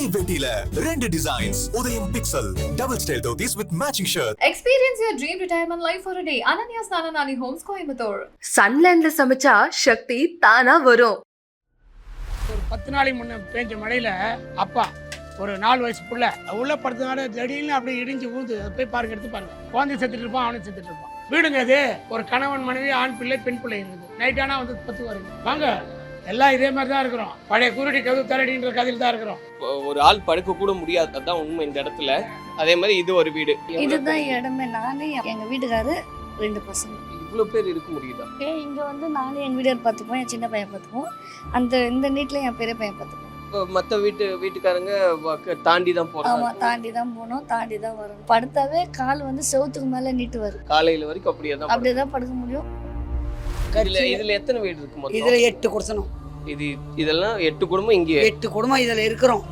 ஒரே வெட்டியில ரெண்டு designs Udhayam pixel double style dhotis with matching shirt your dream retirement life for a day. Ananya Snananani Homes, Coimbatore. சன்லேண்ட்ல சமைச்சா சக்தி தானா வரும். ஒரு பத்து நாளைக்கு முன்ன பேஞ்ச மழையில அப்பா ஒரு நாலு வயசு புள்ள உள்ள படுத்தனால திடீர்னு அப்படியே இடிஞ்சு ஊந்து போய் பாருங்க எடுத்து பாருங்க. குழந்தை செத்துட்டு இருப்பான் அவனும் செத்துட்டு இருப்பான். வீடுங்க அது ஒரு கணவன் மனைவி ஆண் பிள்ளை பெண் பிள்ளை இருக்குது. நைட் ஆனா வந்து பத்து வருங்க வாங்க. எல்லாம் இதே மாதிரி தான் இருக்கிறோம். பழைய குருடி கது தரடின்ற கதையில் தான் இருக்கிறோம். ஒரு ஆள் படுக்க கூட முடியாது அதான் உண்மை இந்த இடத்துல. அதே மாதிரி இது ஒரு வீடு. இதுதான் இடமே. நானே எங்க வீட்டுக்காரு ரெண்டு பசங்க. இவ்வளவு பேர் இருக்க முடியுதா? ஏன் இங்க வந்து நானும் எங்க வீட்டுக்கார் பார்த்துப்போம் என் சின்ன பையன் பார்த்துப்போம் அந்த இந்த நீட்ல என் பெரிய பையன் பார்த்துப்போம் மத்த வீட்டு வீட்டுக்காரங்க தாண்டி தான் ஆமா போறாங்க தாண்டி தான் போனோம் தாண்டி தான் வரணும் படுத்தாவே கால் வந்து செவுத்துக்கு மேல நீட்டு வரும் காலையில வரைக்கும் அப்படியே தான் அப்படியே தான் படுக்க முடியும். இதுல இதுல எத்தனை வீடு இருக்கு மொத்தம்? இதுல எட்டு குடிசனம். இது இதெல்லாம் எட்டு குடும்பம் இங்கே. எட்டு குடும்பம் இதுல இருக்கிறோம்.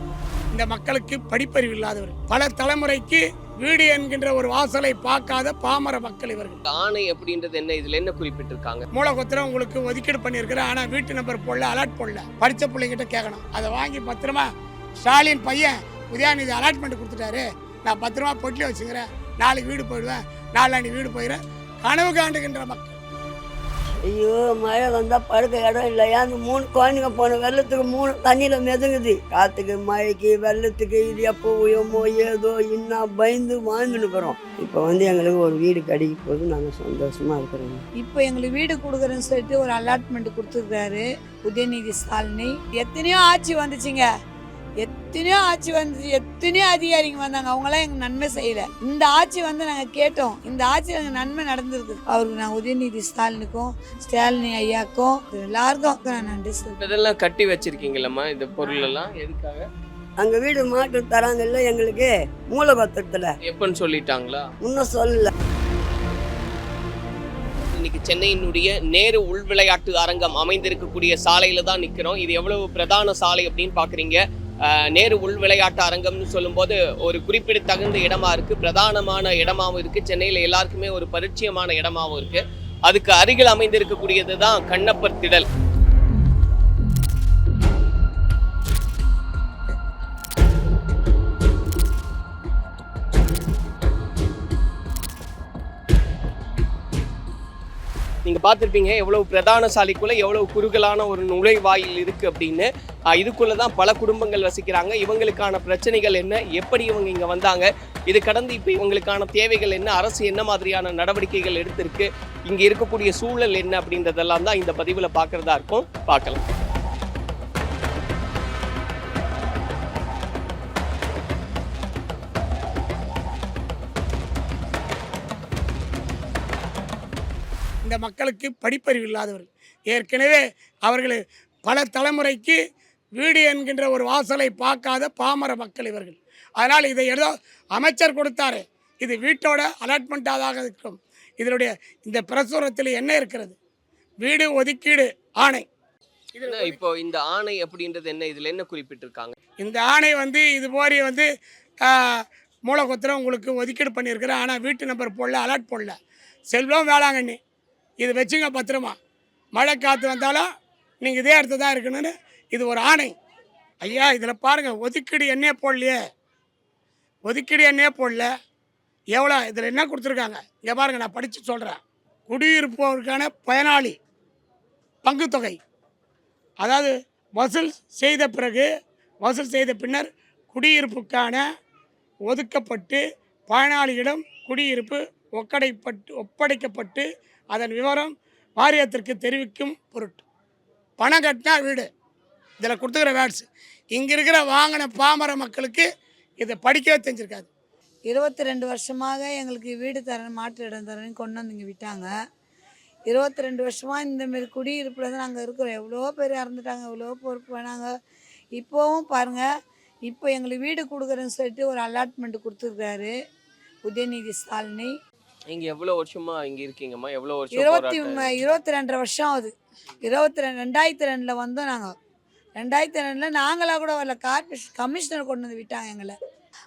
இந்த மக்களுக்கு படிப்பறிவு இல்லாதவர். பல தலைமுறைக்கு வீடு என்கின்ற ஒரு வாசலை பார்க்காத பாமர மக்கள் இவர்கள். ஆணை அப்படின்றது என்ன? இதுல என்ன குறிப்பிட்டிருக்காங்க? மூலகொத்திரம் உங்களுக்கு ஒதுக்கீடு பண்ணியிருக்கிறேன். ஆனால் வீட்டு நம்பர் போடல அலர்ட் போடல. படித்த பிள்ளைங்கிட்ட கேட்கணும். அதை வாங்கி பத்திரமா ஸ்டாலின் பையன் உதயாநிதி அலாட்மெண்ட் கொடுத்துட்டாரு. நான் பத்திரமா பொட்டில வச்சுக்கிறேன். நாளைக்கு வீடு போயிடுவேன். நாளாண்டி வீடு போயிடுறேன் கனவு காண்டுகின்ற மக்கள். ஐயோ மழை வந்தால் படுக்க இடம் இல்லையா? அந்த மூணு குழந்தைங்க போன வெள்ளத்துக்கு மூணு தண்ணியில் மிதங்குது காற்றுக்கு மழைக்கு வெள்ளத்துக்கு இது எப்போ உயமோ ஏதோ இன்னும் பயந்து வாழ்ந்துனுக்குறோம் இப்போ வந்து எங்களுக்கு ஒரு வீடு கிடைக்க போது நாங்கள் சந்தோஷமா இருக்கிறோம். இப்போ எங்களுக்கு வீடு கொடுக்குறேன்னு சொல்லிட்டு ஒரு அலாட்மெண்ட் கொடுத்துருக்காரு. உதயநிதி ஸ்டாலினி. எத்தனையோ ஆட்சி வந்துச்சுங்க. எத்தனையோ ஆட்சி வந்துச்சு எத்தனையோ அதிகாரிங்க வந்தாங்க. அவங்களாம் எங்களுக்கு நன்மை செய்யல. இந்த ஆட்சி வந்து நாங்கள் கேட்டோம். இந்த ஆட்சியில் எங்களுக்கு நன்மை நடந்திருக்கு. அவருக்கு நான் உதயநிதி ஸ்டாலினுக்கும் ஸ்டாலினி ஐயாக்கும் எல்லாருக்கும் நான் நன்றி சொல்றேன். இதெல்லாம் கட்டி வச்சிருக்கீங்களம்மா இந்த பொருள் எல்லாம் எதுக்காக? அங்க வீடு மாட்டு தராங்கல்ல எங்களுக்கு மூலபத்திரத்துல. எப்பன்னு சொல்லிட்டாங்களா? இன்னும் சொல்லல. இன்னைக்கு சென்னையினுடைய நேரு உள் விளையாட்டு அரங்கம் அமைந்திருக்கக்கூடிய சாலையில தான் நிக்கிறோம். இது எவ்வளவு பிரதான சாலை அப்படின்னு பாக்குறீங்க. நேரு உள் விளையாட்டு அரங்கம்னு சொல்லும்போது ஒரு குறிப்பிட தகுந்த இடமா இருக்கு. பிரதானமான இடமாவும் இருக்கு. சென்னையில எல்லாருக்குமே ஒரு பரிச்சயமான இடமாவும் இருக்கு. அதுக்கு அருகில் அமைந்திருக்கக்கூடியது தான் கண்ணப்பர் திடல். நீங்கள் பார்த்துருப்பீங்க எவ்வளோ பிரதான சாலைக்குள்ளே எவ்வளோ குறுகலான ஒரு நுழைவாயில் இருக்குது அப்படின்னு. இதுக்குள்ளே தான் பல குடும்பங்கள் வசிக்கிறாங்க. இவங்களுக்கான பிரச்சனைகள் என்ன? எப்படி இவங்க இங்கே வந்தாங்க? இது கடந்து இப்போ இவங்களுக்கான தேவைகள் என்ன? அரசு என்ன மாதிரியான நடவடிக்கைகள் எடுத்திருக்கு? இங்கே இருக்கக்கூடிய சூழல் என்ன அப்படின்றதெல்லாம் தான் இந்த பதிவில் பார்க்குறதா இருக்கும். பார்க்கலாம். இந்த மக்களுக்கு படிப்பறிவு இல்லாதவர்கள். ஏற்கனவே அவர்கள் பல தலைமுறைக்கு வீடு என்கின்ற ஒரு வாசலை பார்க்காத பாமர மக்கள் இவர்கள். அதனால் இதை ஏதோ அமைச்சர் கொடுத்தாரு. இது வீட்டோட அலாட்மெண்ட்டாக இருக்கும். இதனுடைய இந்த பிரசுரத்தில் என்ன இருக்கிறது? வீடு ஒதுக்கீடு ஆணை. இப்போ இந்த ஆணை அப்படின்றது என்ன? இதுல என்ன குறிப்பிட்டிருக்காங்க? இந்த ஆணை வந்து இது மாதிரி வந்து மூலகொத்திரம் உங்களுக்கு ஒதுக்கீடு பண்ணியிருக்கிறேன் ஆனால் வீட்டு நம்பர் போடல அலர்ட் போடல. செல்வம் வேளாங்கண்ணி. இது வச்சுங்க பத்திரமா. மழை காற்று வந்தாலும் நீங்கள் இதே இடத்துல தான் இருக்கணும்னு இது ஒரு ஆணை. ஐயா இதில் பாருங்கள் ஒதுக்கீடு என்னே போடலையே. ஒதுக்கீடு என்னே போடல. எவ்வளோ இதில் என்ன கொடுத்துருக்காங்க? இங்கே பாருங்கள் நான் படித்து சொல்கிறேன் குடியிருப்பவருக்கான பயனாளி பங்குத்தொகை. அதாவது வசூல் செய்த பிறகு வசூல் செய்த பின்னர் குடியிருப்புக்கான ஒதுக்கப்பட்டு பயனாளியிடம் குடியிருப்பு ஒப்படைப்பட்டு ஒப்படைக்கப்பட்டு அதன் விவரம் வாரியத்திற்கு தெரிவிக்கும் பொருட்டு. பணம் கட்டினா வீடு. இதில் கொடுத்துக்கிற வேர்ட்ஸ். இங்கே இருக்கிற வாங்கின பாமர மக்களுக்கு இதை படிக்கவே தெரிஞ்சிருக்காது. இருபத்தி ரெண்டு வருஷமாக எங்களுக்கு வீடு தரேன் மாற்று இடம் தரேன்னு கொண்டு வந்து இங்கே விட்டாங்க. இருபத்தி ரெண்டு வருஷமாக இந்தமாரி குடியிருப்பில் தான் நாங்கள் இருக்கிறோம். எவ்வளோ பேர் இறந்துட்டாங்க எவ்வளோ பொறுப்பு வேணாங்க. இப்போவும் பாருங்கள் இப்போ எங்களுக்கு வீடு கொடுக்குறேன்னு சொல்லிட்டு ஒரு அலாட்மெண்ட் கொடுத்துருக்காரு. உதயநிதி ஸ்டாலினி. நீங்க எவ்வளவு வருஷமா இங்க இருக்கீங்கம்மா? எவ்வளவு வருஷம் இருபத்தி? ம- இருபத்தி ரெண்டரை வருஷம் ஆகுது. இருபத்தி ரெண்டு ரெண்டாயிரத்தி ரெண்டில் வந்தோம் நாங்கள் ரெண்டாயிரத்தி ரெண்டில் நாங்களாக கூட வரல. கார்பரேஷன் கமிஷனர் கொண்டு வந்து விட்டாங்க எங்களை.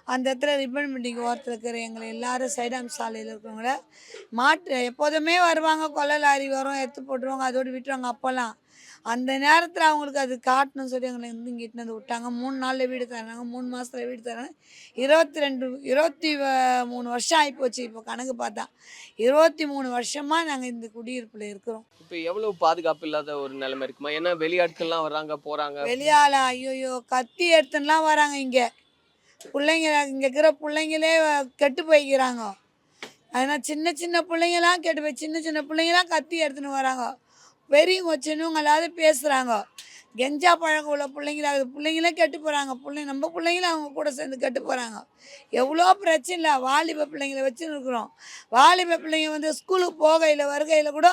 அந்த இடத்துல ரிப்பன் மீட்டிங் ஓரத்தில் இருக்கிற எங்களை எல்லாரும் சைடாம் சாலையில் இருக்கிறவங்கள மாட்டு எப்போதுமே வருவாங்க கொலை லாரி வரும் எடுத்து போட்டுருவாங்க அதோடு விட்டுருவாங்க அப்போல்லாம் அந்த நேரத்தில் அவங்களுக்கு அது காட்டணும்னு சொல்லி எங்களை வந்து இங்கிட்டு வந்து விட்டாங்க. மூணு நாளில் வீடு தராங்க மூணு மாதத்தில் வீடு தராங்க இருபத்தி ரெண்டு இருபத்தி மூணு வருஷம் ஆகிப்போச்சு இப்போ கணக்கு பார்த்தா. இருபத்தி மூணு வருஷமாக நாங்கள் இந்த குடியிருப்பில் இருக்கிறோம். இப்போ எவ்வளவு பாதுகாப்பு இல்லாத ஒரு நிலைமை இருக்குமா? ஏன்னா வெளியாட்கள்லாம் வர்றாங்க போறாங்க. வெளியால ஐயோயோ கத்தி எடுத்துலாம் வராங்க இங்கே. பிள்ளைங்க இங்கே இருக்கிற பிள்ளைங்களே கெட்டு போய்க்கிறாங்க. அதனால் சின்ன சின்ன பிள்ளைங்களாம் கெட்டு போய் சின்ன சின்ன பிள்ளைங்களாம் கத்தி எடுத்துன்னு வராங்க. பெரியவங்க சின்னவங்களாவது பேசுகிறாங்க கெஞ்சா பழக்கம் உள்ள பிள்ளைங்களாகுது பிள்ளைங்களே கெட்டு போகிறாங்க பிள்ளைங்க நம்ம பிள்ளைங்களும் அவங்க கூட சேர்ந்து கெட்டு போகிறாங்க எவ்வளோ பிரச்சனை? இல்லை வாலிப பிள்ளைங்களை வச்சுன்னு இருக்கிறோம் வாலிப பிள்ளைங்க வந்து ஸ்கூலுக்கு போகையில் வருகையில் கூட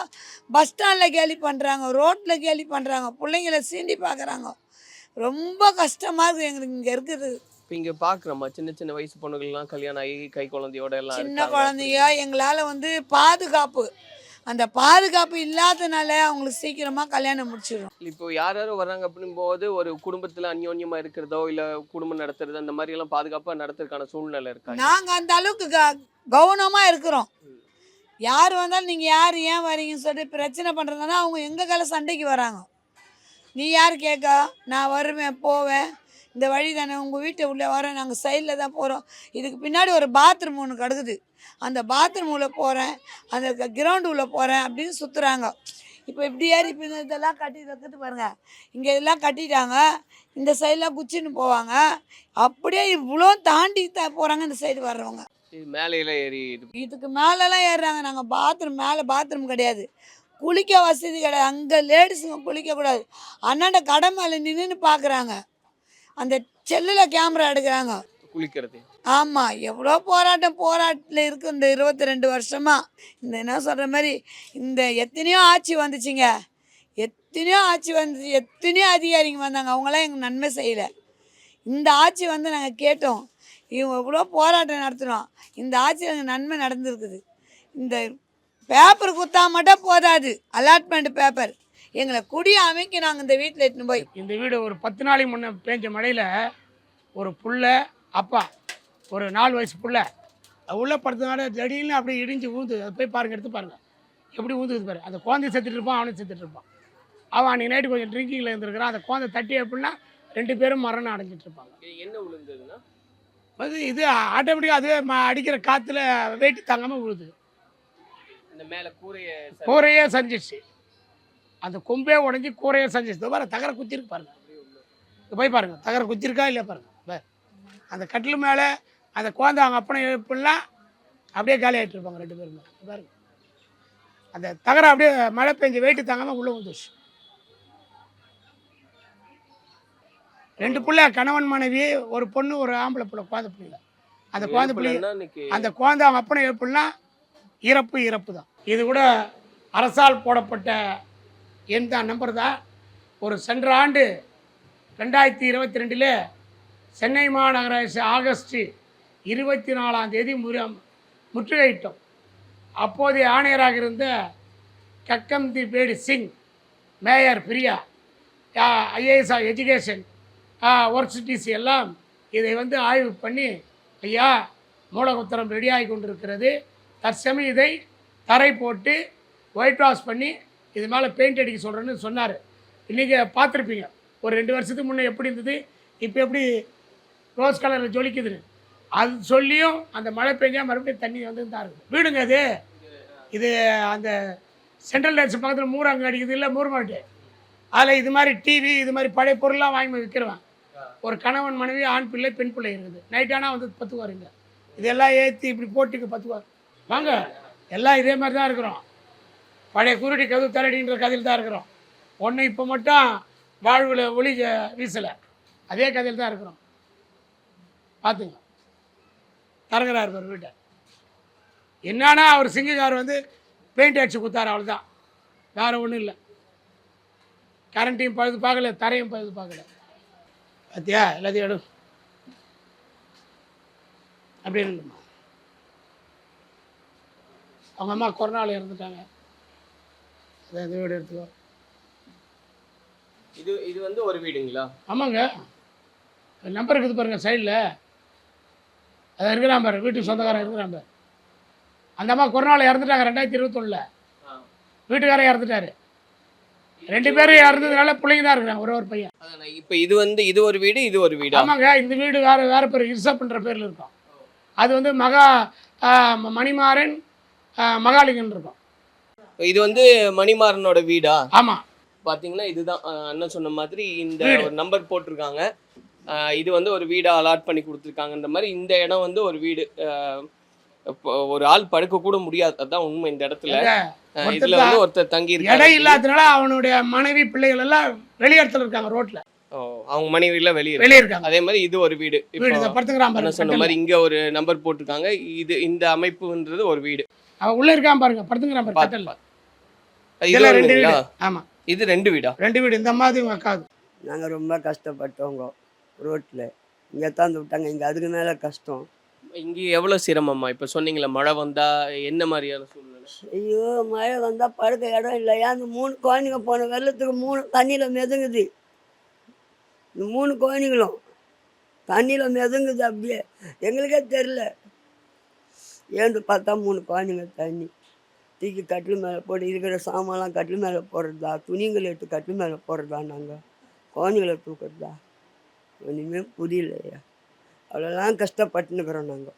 பஸ் ஸ்டாண்டில் கேலி பண்ணுறாங்க ரோட்டில் கேலி பண்ணுறாங்க பிள்ளைங்கள சீண்டி பார்க்குறாங்க ரொம்ப கஷ்டமாக இருக்குது எங்களுக்கு இங்கே இருக்குது. இப்போ இங்க பாக்குறோமா சின்ன சின்ன வயசு பொண்ணுகள்லாம் கல்யாணம் ஆகி கை குழந்தையோட எல்லாம் சின்ன. குழந்தைங்க எங்களால் வந்து பாதுகாப்பு. அந்த பாதுகாப்பு இல்லாதனால அவங்களுக்கு சீக்கிரமாக கல்யாணம் முடிச்சிடும் இப்போ யார் யாரும் வர்றாங்க அப்படின் போது ஒரு குடும்பத்துல அந்யோன்யமா இருக்கிறதோ இல்ல குடும்பம் நடத்துறது அந்த மாதிரி எல்லாம் பாதுகாப்பா நடத்துறதுக்கான சூழ்நிலை இருக்கா? நாங்கள் அந்த அளவுக்கு க கவனமாக இருக்கிறோம். யார் வந்தாலும் நீங்கள் யார் ஏன் வரீங்கன்னு சொல்லிட்டு பிரச்சனை பண்ணுறதுனா அவங்க எங்கள் கால சண்டைக்கு வராங்க. நீ யார் கேட்க நான் வருவேன் போவேன். இந்த வழி தானே உங்கள் வீட்டை உள்ளே வரேன் நாங்கள் சைடில் தான் போகிறோம் இதுக்கு பின்னாடி ஒரு பாத்ரூம் ஒன்று கிடக்குது. அந்த பாத்ரூம் உள்ள போகிறேன் அந்த கிரவுண்டு உள்ள போகிறேன் அப்படின்னு சுற்றுறாங்க இப்போ இப்படி ஏறி இப்போ இந்த இதெல்லாம் கட்டி வைக்கிறது பாருங்க. இங்கே இதெல்லாம் கட்டிட்டாங்க இந்த சைடெலாம் குச்சின்னு போவாங்க. அப்படியே இவ்வளோ தாண்டி த போகிறாங்க இந்த சைடு வர்றவங்க. இது மேலையில ஏறி இது இதுக்கு மேலெல்லாம் ஏறுறாங்க. நாங்கள் பாத்ரூம் மேலே பாத்ரூம் கிடையாது. குளிக்க வசதி கிடையாது. அங்கே லேடிஸுங்க குளிக்கக்கூடாது அண்ணாண்ட கடை மேலே நின்றுன்னு பார்க்குறாங்க அந்த செல்லில் கேமரா எடுக்கிறாங்க. குளிக்கிறது. ஆமாம் எவ்வளோ போராட்டம் போராட்டத்தில் இருக்கு இந்த இருபத்தி ரெண்டு வருஷமாக இந்த என்ன சொல்கிற மாதிரி இந்த எத்தனையோ ஆட்சி வந்துச்சுங்க. எத்தனையோ ஆட்சி வந்துச்சு எத்தனையோ அதிகாரிங்க வந்தாங்க. அவங்களாம் எங்களுக்கு நன்மை செய்யலை. இந்த ஆட்சி வந்து நாங்கள் கேட்டோம். இவங்க எவ்வளோ போராட்டம் நடத்துகிறோம் இந்த ஆட்சியில் எங்களுக்கு நன்மை நடந்திருக்குது. இந்த பேப்பர் குத்தா மட்டும் போதாது. Allotment paper. எங்களை குடி அமைக்க நாங்கள் இந்த வீட்டில் எடுத்துன்னு போய். இந்த வீடு ஒரு பத்து நாளைக்கு முன்ன பேஞ்ச மழையில் ஒரு புள்ள அப்பா ஒரு நாலு வயசு புள்ள. உள்ள படுத்தனால திடீர்னு அப்படியே இடிஞ்சு ஊந்து அதை போய் பாருங்க எடுத்து பாருங்க. எப்படி ஊந்துது பாரு. அந்த குழந்தை செத்துட்டு இருப்பான் அவனும் செத்துட்டு இருப்பான். அவன் அன்றைக்கி நைட்டு கொஞ்சம் ட்ரிங்கிங்கில் இருந்திருக்கிறான். அந்த குழந்தை தட்டி எப்படின்னா ரெண்டு பேரும் மரணம் அடைஞ்சிட்டு இருப்பாங்க. என்ன விழுந்ததுன்னா அது இது ஆட்டோமேட்டிக்காக அதுவே ம- அடிக்கிற காற்றுல வெயிட் தாங்காமல் விழுது இந்த மேல கூரைய கூரையே சரிஞ்சிச்சு அந்த கொம்பே உடஞ்சி கூரையே சரிஞ்சிச்சு இதோ பாரு தகர குத்திருக்கு பாருங்க. போய் பாருங்க தகர குத்திருக்கா இல்லையா பாருங்க. பாரு. அந்த கட்டில் மேலே அந்த குழந்தை அவங்க அப்பனை எழுப்பிடலாம் அப்படியே காலி ஆகிட்டு இருப்பாங்க ரெண்டு பேருமே. பாருங்க. அந்த தகர அப்படியே மழை பெஞ்சு வெயிட்டு தாங்காமல் உள்ளே வந்துச்சு ரெண்டு புள்ள கணவன் மனைவி ஒரு பொண்ணு ஒரு ஆம்பளை புள்ள குழந்தை பிள்ளைங்க. அந்த குழந்தை பிள்ளை அந்த குழந்தை அவங்க அப்பனை எழுப்புலாம் இறப்பு இறப்பு தான். இது கூட அரசால் போடப்பட்ட எண் தான் நம்பர் தான். ஒரு சென்ற ஆண்டு ரெண்டாயிரத்தி இருபத்தி ரெண்டில் சென்னை மாநகராட்சி ஆகஸ்ட் இருபத்தி நாலாம் தேதி முற முற்றுகையிட்டோம். அப்போதைய ஆணையராக இருந்த Gagandeep Bedi Singh mayor Priya IAS education work எல்லாம் இதை வந்து ஆய்வு பண்ணி ஐயா மூலகுத்திரம் ரெடியாகி கொண்டிருக்கிறது. தற்சமயம் இதை தரை போட்டு ஒயிட் வாஷ் பண்ணி இது மேலே பெயிண்ட் அடிக்க சொல்கிறேன்னு சொன்னார். இன்றைக்கி பார்த்துருப்பீங்க. ஒரு ரெண்டு வருஷத்துக்கு முன்னே எப்படி இருந்தது? இப்போ எப்படி ரோஸ் கலரில் ஜொலிக்குதுன்னு. அது சொல்லியும் அந்த மழை பெஞ்சால் மறுபடியும் தண்ணி வந்து தான் இருக்கும். வீடுங்க அது. இது அந்த சென்ட்ரல் லைட்ஸ் பக்கத்தில் மூறாங்க அடிக்குது இல்லை மூர்மாட்டு அதில் இது மாதிரி டிவி இது மாதிரி பழைய பொருள்லாம் வாங்கி விற்கிறவன் ஒரு கணவன் மனைவி ஆண் பிள்ளை பெண் பிள்ளை இருக்குது. நைட்டானா வந்து பத்துவாருங்க இதெல்லாம் ஏற்றி இப்படி போட்டுக்கு பத்துவார் வாங்க. எல்லாம் இதே மாதிரி தான் இருக்கிறோம். பழைய குருடி கதவு தரடின்ற கதையில் தான் இருக்கிறோம். ஒன்று இப்போ மட்டும் வாழ்வில் ஒளி வீசலை. அதே கதையில் தான் இருக்கிறோம். பார்த்துங்க தரங்குறாரு பாரு வீட்டை. என்னன்னா அவர் சிங்கக்கார் வந்து பெயிண்ட் அடிச்சு கொடுத்தாரு அவ்வளோதான் வேறு ஒன்றும் இல்லை. கரண்ட்டையும் பழுது பார்க்கல தரையும் பழுது பார்க்கல. பார்த்தியா எல்லாத்தையும் எடு. அப்படி இல்லைம்மா அவங்க அம்மா கொரோனாவில் இறந்துட்டாங்க. அதை இந்த வீடு எடுத்துக்கோ. இது இது வந்து ஒரு வீடுங்களா? ஆமாங்க. நம்பர் இருக்குது பாருங்க சைடில் அது இருக்கிறான் பாரு வீட்டுக்கு சொந்தக்காரன் இருக்கிறான் பாரு. அந்த அம்மா கொரோனாவில் இறந்துட்டாங்க ரெண்டாயிரத்தி இருபத்தொன்னில். வீட்டுக்காரன் இறந்துட்டாரு. ரெண்டு பேரும் இறந்ததுனால பிள்ளைங்க தான் இருக்கிறாங்க ஒரு ஒரு பையன். இப்போ இது வந்து இது ஒரு வீடு இது ஒரு வீடா? ஆமாங்க இந்த வீடு வேற வேற பேர் இர்சப்ன்ற பேர்ல இருக்கும். அது வந்து மகா மணிமாறன் மகாலிங்கன் இருக்கும். இது வந்து மணிமாறனோட வீடா? ஆமா. பாத்தீங்கன்னா இதுதான் அண்ணன் சொன்ன மாதிரி இந்த நம்பர் போட்டிருக்காங்க. இது வந்து ஒரு வீடா அலாட் பண்ணி கொடுத்துருக்காங்கன்ற மாதிரி இந்த இடம் வந்து ஒரு வீடு. ஒரு ஆள் படுக்க கூட முடியாது. அதான் உண்மை இந்த இடத்துல. இதுல வந்து ஒருத்தர் தங்கி இடம் இருக்காரு இல்லாததுனால அவனுடைய மனைவி பிள்ளைகள் எல்லாம் வெளியிடத்துல இருக்காங்க ரோட்ல அவங்க மனைவில வெளியே. வெளியே இருக்காங்க. அதே மாதிரி இது ஒரு வீடு. இப்போ படுத்துக்கிறான் அண்ணன் பாருங்க சொன்ன. மாதிரி இங்க ஒரு நம்பர் போட்டிருக்காங்க. இது இந்த அமைப்புன்றது ஒரு வீடு. அவன் உள்ள இருக்கான் பாருங்க படுத்துக்கிறான் பாருங்க பாத்து, கட்டல்ல பாத்து. இது இதெல்லாம் ஒரு ரெண்டு வீடா? ஆமா. இது ரெண்டு வீடா? ரெண்டு வீடு இந்த மாதிரி அக்காது நாங்கள் ரொம்ப கஷ்டப்பட்டவங்க ரோட்டில். இங்கே தான் விட்டாங்க. இங்கே அதுக்கு மேலே கஷ்டம். இங்க எவ்வளவு சிரமம்மா? இப்ப சொன்னீங்களே மழை வந்தா என்ன மாதிரியான சூழ்நிலை? ஐயோ மழை வந்தால் படுக்க இடம் இல்லையா அந்த மூணு குழந்தைங்க போன வெள்ளத்துக்கு மூணு தண்ணியில் மிதங்குது. இந்த மூணு குழந்தைங்களும் தண்ணியில் மிதங்குது அப்படியே. எங்களுக்கே தெரில ஏந்து பார்த்தா மூணு குழந்தைங்க தண்ணி. தூக்கி கட்டில் மேலே போட்டு இருக்கிற சாமான்லாம் கட்டில் மேலே போடுறதா? துணிங்களை எடுத்து கட்டில் மேலே போடுறதா நாங்கள் குழந்தைங்கள தூக்குறதா? ஒன்றுமே புரியலையா. அவ்வளோலாம் கஷ்டப்பட்டுன்னுக்குறோம் நாங்கள்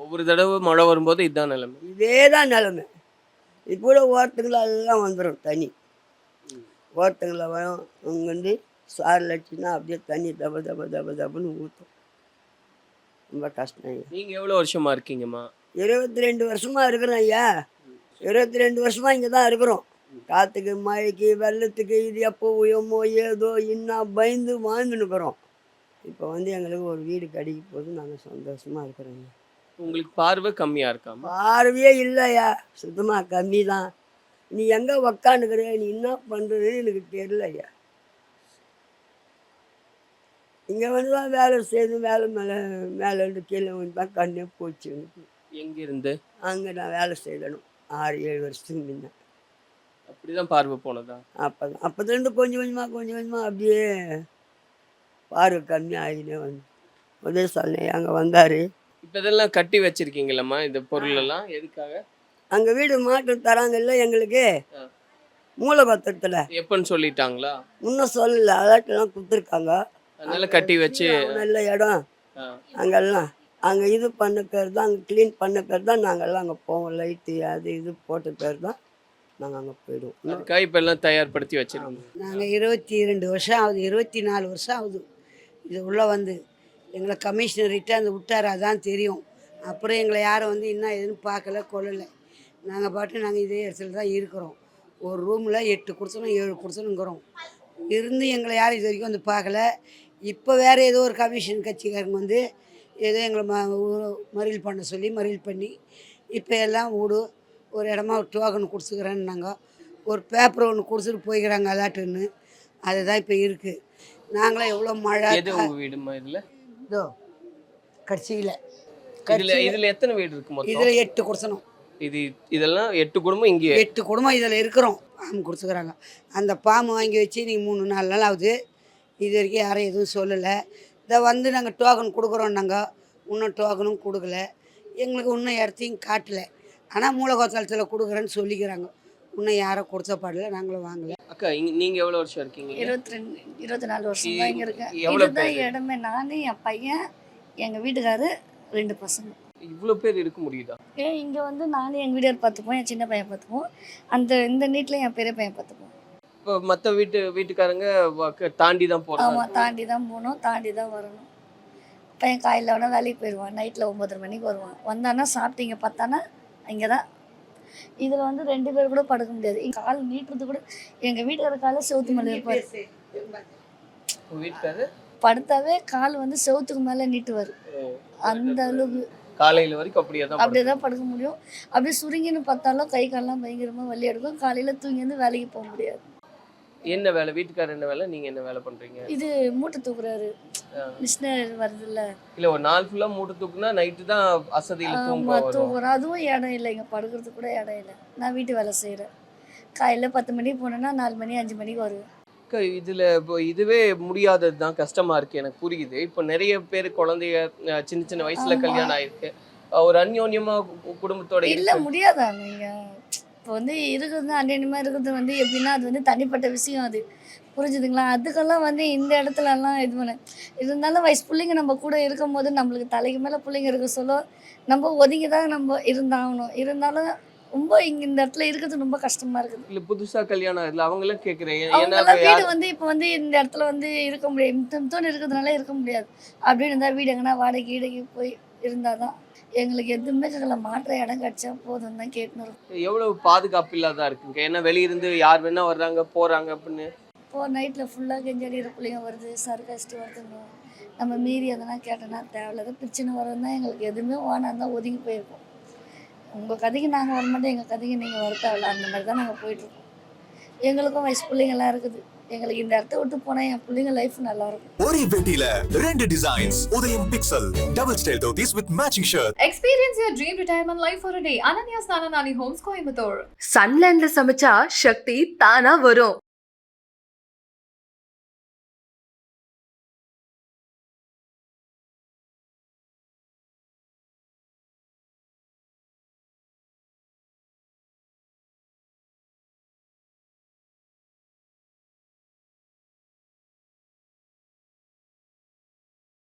ஒவ்வொரு தடவை மழை வரும்போது இதுதான் நிலைமை. இதே தான் நிலமை. இப்போ கூட ஓரத்துக்குள்ள எல்லாம் வந்துடும் தண்ணி. ஓரத்துக்குள்ள வரும். அங்கேருந்து சாரில் அடிச்சுன்னா அப்படியே தண்ணி தப தப தப தபன்னு ஊற்றும் ரொம்ப கஷ்டம் ஐயா. நீங்க எவ்வளவு வருஷமா இருக்கீங்கம்மா? இருபத்தி ரெண்டு வருஷமா இருக்கிறோம் ஐயா. இருபத்தி ரெண்டு வருஷமா இங்கே தான் இருக்கிறோம். காற்றுக்கு மழைக்கு வெள்ளத்துக்கு இது எப்போ உயமோ ஏதோ இன்னும் பயந்து வாழ்ந்துன்னு இருக்கிறோம் இப்போ வந்து எங்களுக்கு ஒரு வீடு கிடைக்க போது நாங்கள் சந்தோஷமா இருக்கிறோம் ஐயா உங்களுக்கு பார்வை கம்மியா இருக்காமா? பார்வையே இல்லையா? சுத்தமாக கம்மி தான் நீ எங்கே உக்காந்துக்கிற? நீ என்ன பண்ணுறதுன்னு எனக்கு தெரியலையா? இங்கே வந்து தான் வேலை செய்து வேலை மேலே மேலே இருந்து கீழே வந்து தான் கண்ணே போச்சு எனக்கு. எங்க இருந்து அங்கே நான் வேலை செய்யணும் ஆறு ஏழு வருஷத்துக்கு முன்ன. அப்படிதான் பார்வை போனதா? அப்போ தான் அப்போதுலேருந்து கொஞ்சம் கொஞ்சமாக கொஞ்சம் கொஞ்சமாக அப்படியே பார்வை கம்மி ஆகினே வந்து. உதய சாலனை அங்கே வந்தார். இப்ப இதெல்லாம் கட்டி வச்சிருக்கீங்களம்மா இந்த பொருள் எல்லாம் எதுக்காக? அங்கே வீடு மாற்று தராங்கல்ல எங்களுக்கு. மூலபத்திரத்தில். எப்பன்னு சொல்லிட்டாங்களா? இன்னும் சொல்லல அலர்ட்லாம் கொடுத்துருக்காங்க. அதனால கட்டி வச்சு நல்ல இடம். அங்கெல்லாம் அங்கே இது பண்ண பேர் தான் அங்கே க்ளீன் பண்ண பேர் தான் நாங்கள்லாம் அங்கே போவோம். லைட்டு அது இது போட்ட பேர் தான் நாங்கள் அங்கே போயிடுவோம். அதுக்காக இப்ப எல்லாம் தயார்படுத்தி வச்சிருக்கோம். நாங்கள் இருபத்தி ரெண்டு வருஷம் ஆகுது இருபத்தி நாலு வருஷம் ஆகுது. இது உள்ளே வந்து எங்களை கமிஷனர்கிட்ட அந்த விட்டார் அதான் தெரியும். அப்புறம் எங்களை யாரும் வந்து என்ன ஏதுன்னு பார்க்கல கொள்ளலை நாங்கள் பாட்டு நாங்கள் இதே இடத்துல தான் இருக்கிறோம். ஒரு ரூமில் எட்டு குடிசனும் ஏழு குடிசனுங்கிறோம். இருந்து எங்களை யாரும் இது வரைக்கும் வந்து பார்க்கல. இப்போ வேறு ஏதோ ஒரு கமிஷன் கட்சிக்காரங்க வந்து ஏதோ எங்களை ம மறியல் பண்ண சொல்லி மறியல் பண்ணி இப்போ எல்லாம் வீடு ஒரு இடமா ஒரு டோக்கன் கொடுத்துக்கிறேன்னாங்க. ஒரு பேப்பர் ஒன்று கொடுத்துட்டு போய்க்கிறாங்க அலாட்டுன்னு அதுதான் இப்போ இருக்குது நாங்களாம் எவ்வளோ மழை எது உங்க வீடுமா இதுல? இதோ கட்சியில். இதுல இதுல எத்தனை வீடு இருக்கு மொத்தம்? இதில் எட்டு குடிசனம். இது இதெல்லாம் எட்டு குடும்பம் இங்கே எட்டு குடும்பம் இதில் இருக்கிறோம். பாம்பு கொடுத்துக்கிறாங்க அந்த பாம்பு வாங்கி வச்சு நீங்கள் மூணு நாலு நாள் ஆகுது. இது வரைக்கும் யாரும் எதுவும் சொல்லலை. இதை வந்து நாங்கள் டோக்கன் கொடுக்குறோம் நாங்கள் இன்னும் டோக்கனும் கொடுக்கல. எங்களுக்கு இன்னும் இடத்தையும் காட்டல. ஆனால் மூலகோத்தலத்தில் கொடுக்குறேன்னு சொல்லிக்கிறாங்க. இன்னும் யாரும் கொடுத்த பாடல. நாங்களும் வாங்கலை. அக்கா இங்க- நீங்க எவ்வளவு வருஷம் இருக்கீங்க? இருபத்தி ரெண்டு இருபத்தி நாலு வருஷம் தான் இங்கே இருக்கேன். எவ்வளவு இதுதான் பேரு? இடமே. நான் என் பையன் எங்கள் வீட்டுக்காரு ரெண்டு பசங்க. இவ்வளவு பேர் இருக்க முடியுதா? ஏன் இங்கே வந்து நானும் எங்கள் வீட்டுக்கார் பார்த்துப்போம் என் சின்ன பையன் பார்த்துப்போம் அந்த இந்த நீட்டில் என் பெரிய பையன் பார்த்துப்போம் இப்போ மத்த வீட்டு வீட்டுக்காரங்க தாண்டி தான் போறாங்க. ஆமாம் தாண்டி தான் போகணும் தாண்டி தான் வரணும். பையன் காலையில் வேணால் வேலைக்கு போயிடுவான் நைட்டில் ஒம்பதரை மணிக்கு வருவான். வந்தானா சாப்பிட்டீங்க பார்த்தானா இங்கே தான் இதில் வந்து ரெண்டு பேர் கூட படுக்க முடியாது. இங்க கால் நீட்டுறது கூட எங்கள் வீட்டுக்கார காலை செவுத்து மேலே இருப்பார். படுத்தாவே கால் வந்து செவுத்துக்கு மேலே நீட்டுவார். அந்த அளவுக்கு காலையில வரைக்கும் அப்படியே தான் அப்படியே தான் படுக்க முடியும். அப்படியே சுருங்கின்னு பார்த்தாலும் கை கால்லாம் பயங்கரமாக வலி எடுக்கும். காலையில் தூங்கி வந்து வேலைக்கு போக முடியாது. என்ன வேலை? வீட்டுக்காரர் என்ன வேலை? நீங்க என்ன வேலை பண்றீங்க? இது மூட்டை தூக்குறாரு. மிஷினர் வருதுல்ல. இல்ல ஒரு நாள் ஃபுல்லா மூட்டை தூக்குனா நைட்டு தான் அசதியில தூங்க ஆமாம் வரும். தூக்குறோம் அதுவும் இடம் இல்லை இங்கே படுக்கிறதுக்கு கூட இடம் இல்லை. நான் வீட்டு வேலை செய்கிறேன் காலையில் பத்து மணிக்கு போனேன்னா நாலு மணி அஞ்சு மணிக்கு வருவேன். இதுல இப்போ இதுவே முடியாதது தான் கஷ்டமா இருக்கு எனக்கு புரியுது. இப்போ நிறைய பேர் குழந்தைய சின்ன சின்ன வயசுல. கல்யாணம் ஆயிருக்கு. ஒரு அந்யோன்யமா கு- குடும்பத்தோட இல்லை இருக்கு. முடியாதா நீங்கள் இப்போ வந்து இருக்கிறது அந்நியமாக இருக்கிறது வந்து எப்படின்னா அது வந்து தனிப்பட்ட விஷயம் அது. புரிஞ்சுதுங்களா? அதுக்கெல்லாம் வந்து இந்த இடத்துலலாம் இது பண்ண இருந்தாலும் வயசு பிள்ளைங்க நம்ம கூட இருக்கும்போது நம்மளுக்கு தலைக்கு மேலே பிள்ளைங்க இருக்க சொல்ல நம்ம ஒதுங்கி தான் நம்ம இருந்தாகணும். இருந்தாலும் ரொம்ப இங்கே இந்த இடத்துல இருக்கிறது ரொம்ப கஷ்டமாக இருக்குது. இல்ல புதுசா கல்யாணம் இல்லை ஏன்னா அவங்கெல்லாம் இப்ப வீடு வந்து இப்போ வந்து இந்த இடத்துல வந்து இருக்க முடியாது. இம்தோன்னு இருக்கிறதுனால இருக்க முடியாது. அப்படின்னு இருந்தால் வீடு எங்கன்னா வாடகை கீடகை போய் இருந்தால் தான் எங்களுக்கு எதுவுமே எங்களை மாற்ற இடம் கிடச்சா போதும் தான் கேட்டுன்னு இருக்கோம். எவ்வளவு பாதுகாப்பு இல்லாதா இருக்குங்க? ஏன்னா வெளியிருந்து யார் வேணா வர்றாங்க போறாங்க அப்படின்னு. இப்போ நைட்டில் ஃபுல்லாக கெஞ்சடிக்கிற பிள்ளைங்க வருது சர்க்கஸ்ட்டு வருதுங்க நம்ம மீறி எதனா கேட்டோன்னா தேவையில்லாத பிரச்சனை வரும் தான் எங்களுக்கு எதுவுமே வேணாம் தான் ஒதுங்கி போயிருக்கோம். உங்கள் கதைக்கு நாங்கள் வர மாட்டோம் எங்கள் கதைக்கு நீங்கள் வர தேவையில்ல அந்த மாதிரி தான் நாங்கள் போயிட்டுருக்கோம். எங்களுக்கும் வயசு பிள்ளைங்கள்லாம் இருக்குது. எங்களுக்கு இந்த இடத்த விட்டு போனால் என் பிள்ளைங்க லைஃப் நல்லாயிருக்கும் ஒரே வெட்டியில ரெண்டு designs Udhayam pixel double style dhotis with matching shirt Experience your dream retirement life for a day. Ananya Snananani Homes, Coimbatore. சன்லேண்ட்ல சமைச்சா சக்தி தானா வரும்.